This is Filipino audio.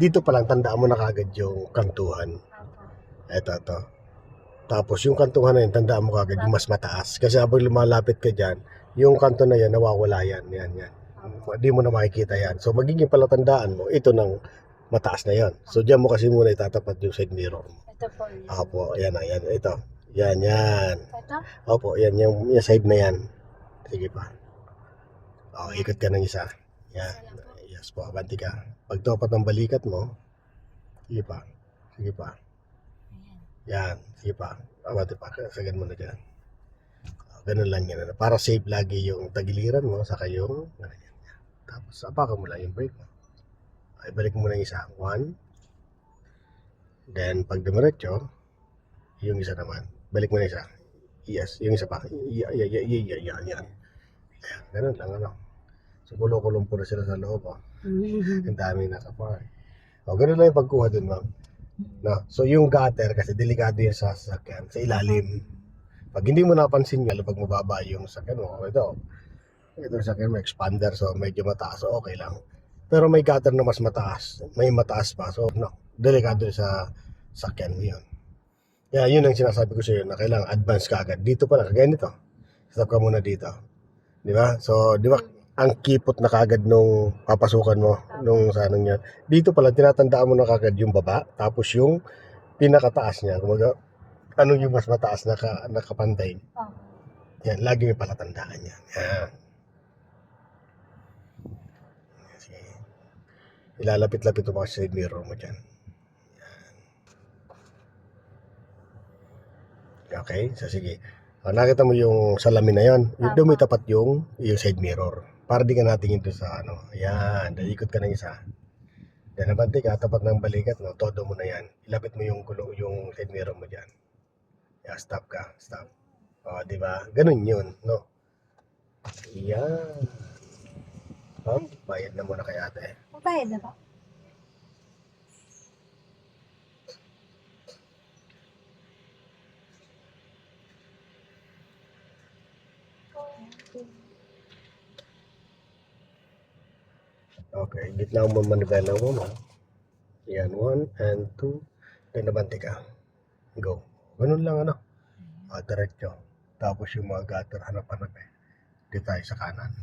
Dito pa lang, tandaan mo na kagad yung kantuhan. Opo. Eto, to. Tapos yung kantuhan na yun, tandaan mo kagad yung mas mataas. Kasi habang lumalapit ka dyan, yung kanto na yan, nawawala yan. Yan, yan. Hindi mo na makikita yan. So, magiging palatandaan mo, ito ng mataas na yan. So, dyan mo kasi muna itatapat yung side mirror mo. Ito po. Opo, yan na, yan. Ito. Yan, yan. Ito? Opo, yan, yung, yung side na yan. Sige pa. O, ikot ka ng isa. Yan. Yes po, abanti ka. Pag topat ng balikat mo, sige pa. Sige pa. Yan, sige pa. Abante pa, sagan mo na dyan. O, ganun lang yan. ano. Para safe lagi yung tagiliran mo, saka yung ganyan. Tapos, apakan mo lang yung brake mo. Ay, balik mo na yung isa. One. Then, pag dumiretso, yung isa naman. Balik mo na isa. Yes, yung isa pa. Yeah, yeah, yan, yan. Ayan, ganun lang, ano. So, kulo-kulong po na sila sa loob, oh. Ang dami nakapark. O, ganun lang yung pagkuha dun, ma'am. No? So, yung gutter, kasi delikado yung sa sasakyan, sa ilalim. Pag hindi mo napansin yun, pag mababa yung sasakyan mo, ito, ito yung sasakyan mo, expander, so medyo mataas, so okay lang. Pero may gutter na mas mataas, may mataas pa, so no, delikado sa sasakyan mo yun. Yeah, yun ang sinasabi ko sa iyo na kailangan advance ka agad. Dito pa lang, kagaya nito. Stop ka muna dito. Di ba? So, di ba, ang kipot na kagad nung papasukan mo nung sa anong yan. Dito pala tinatandaan mo na kagad yung baba tapos yung pinakataas niya. Kumaga, ano yung mas mataas na ka, nakapantay. Opo. Yan, lagi may palatandaan yan. Yan. Sige. Ilalapit-lapit mo kasi sa mirror mo dyan. Yan. Okay, so sige. O, nakita mo yung salamin na yon. Yung Tama. doon may tapat yung, yung side mirror. Para di ka natingin doon sa ano. Yan, ikot ka ng isa. Yan, nabante ka, tapat ng balikat, no? Todo mo na yan. Ilapit mo yung, gulo, yung side mirror mo dyan. Yeah, stop ka. Stop. O, di ba? Ganun yun, no? Yan. Ma'am, bayad na muna kay ate. Magbayad na ba? Okay, gitna mo manibela mo, ma'am. Yan, one and two. Then nabante ka. Go. Ganun lang, ano? Ah, diretso. Tapos yung mga gutter, hanap-hanap eh. Dito tayo sa kanan.